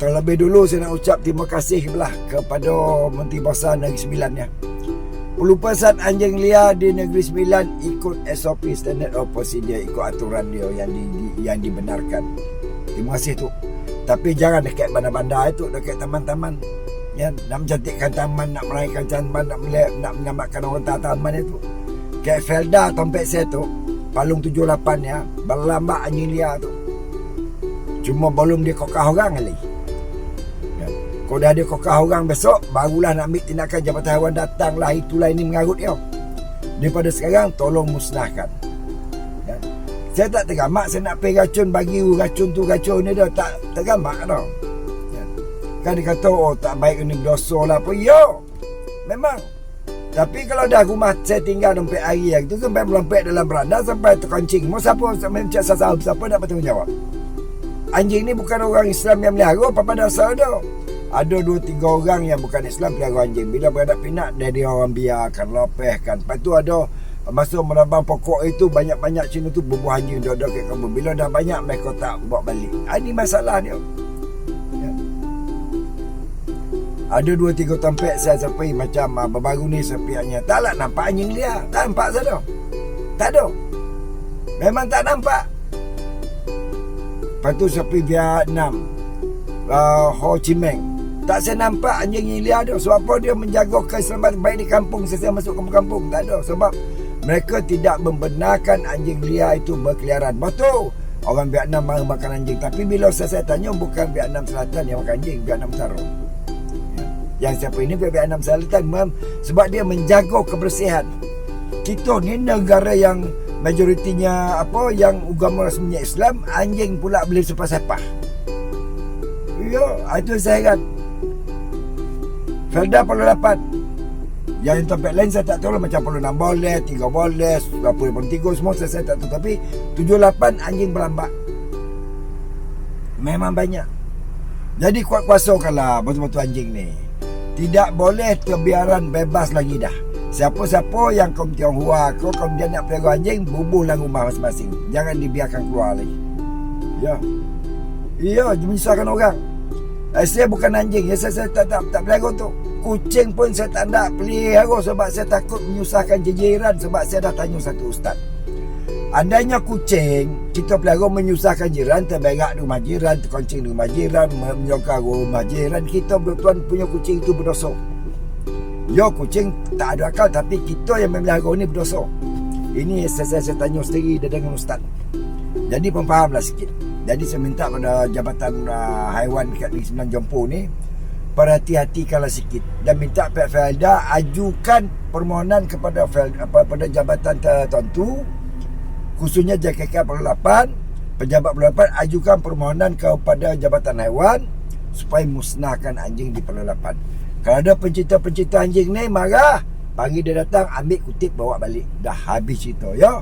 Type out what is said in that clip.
terlebih dulu saya nak ucap terima kasih belah kepada Menteri Besar Negeri Sembilan ya. Pelupasan anjing liar di Negeri Sembilan ikut SOP Standard of Procedure ikut aturan dia yang di, yang dibenarkan. Terima kasih tu. Tapi jangan dekat bandar-bandar itu, dekat taman-taman. Ya, nak mencantikkan taman, nak meraihkan taman, nak melihat, nak menyelamatkan orang taman itu. Kayak Felda Tompek saya tu, Palung 78 ya, berlambak anjing liar tu. Cuma belum dia kokah orang kali. Kalau dah ada kokah orang besok, barulah nak ambil tindakan Jabatan Haiwan datanglah itulah ini mengarut dia. Daripada sekarang, tolong musnahkan. Ya. Saya tak tergamak saya nak pergi racun bagi racun tu racun ni dah tak tergamak tau. Ya. Kan dia kata oh tak baik ni dosa lah apa. Yo. Memang. Tapi kalau dah rumah saya tinggal dompet hari yang tu sampai melompet dalam beranda sampai terkancing. Mau siapa sampai mencak sasar siapa nak bertanggungjawab? Anjing ni bukan orang Islam yang melihara apa pada dia. Ada dua tiga orang yang bukan Islam pelihara anjing. Bila beradap pinak dia dia orang biarkan lepehkan. Lepas tu ada masa menabang pokok itu banyak-banyak Cina tu bubuh anjing dia ada kat kamu. Bila dah banyak mereka tak buat balik. Ha, ini masalah dia. Ya. Ada dua tiga tempat saya sampai macam uh, baru ni sepiaknya. Taklah nampak anjing dia. Tak nampak dah. Tak ada. Memang tak nampak. Lepas tu sampai Vietnam. Uh, Ho Chi Minh. Tak saya nampak anjing liar dia. Sebab apa dia menjaga keselamatan baik di kampung. Saya masuk kampung-kampung. Tak ada. Sebab mereka tidak membenarkan anjing liar itu berkeliaran. Betul. Orang Vietnam mahu makan anjing. Tapi bila saya, saya tanya bukan Vietnam Selatan yang makan anjing. Vietnam Utara. Yang siapa ini Vietnam Selatan mem, sebab dia menjaga kebersihan. Kita ni negara yang majoritinya apa yang agama rasminya Islam, anjing pula boleh sepah-sepah. Ya, itu saya kan. Felda perlu dapat. Yang tempat lain saya tak tahu lah macam perlu 6 boleh, 3 boleh, 23 semua saya, saya tak tahu. Tapi 78 anjing berlambak. Memang banyak. Jadi kuat kuasakanlah betul-betul anjing ni. Tidak boleh terbiaran bebas lagi dah. Siapa-siapa yang kau Tionghoa kau kemudian nak pelihara anjing, bubuhlah rumah masing-masing. Jangan dibiarkan keluar lagi. Ya. Ya, menyusahkan orang. Eh, saya bukan anjing. Ya, saya, saya tak, tak, tak pelihara tu. Kucing pun saya tak nak pelihara sebab saya takut menyusahkan jiran sebab saya dah tanya satu ustaz. Andainya kucing kita pelihara menyusahkan jiran, terberak di rumah jiran, terkoncing di rumah jiran, menyokar rumah jiran, kita bertuan punya kucing itu berdosa. Ya kucing tak ada akal tapi kita yang memelihara ni berdosa. Ini saya, saya, saya tanya sendiri dengan ustaz. Jadi pun fahamlah sikit. Jadi saya minta pada Jabatan uh, Haiwan dekat Negeri Sembilan Jompo ni perhati-hatikanlah sikit. Dan minta pihak Felda ajukan permohonan kepada Felda, apa, pada jabatan tertentu khususnya JKK 88 pejabat 88 ajukan permohonan kepada Jabatan Haiwan supaya musnahkan anjing di 88 kalau ada pencinta-pencinta anjing ni marah. Panggil dia datang ambil kutip bawa balik. Dah habis cerita ya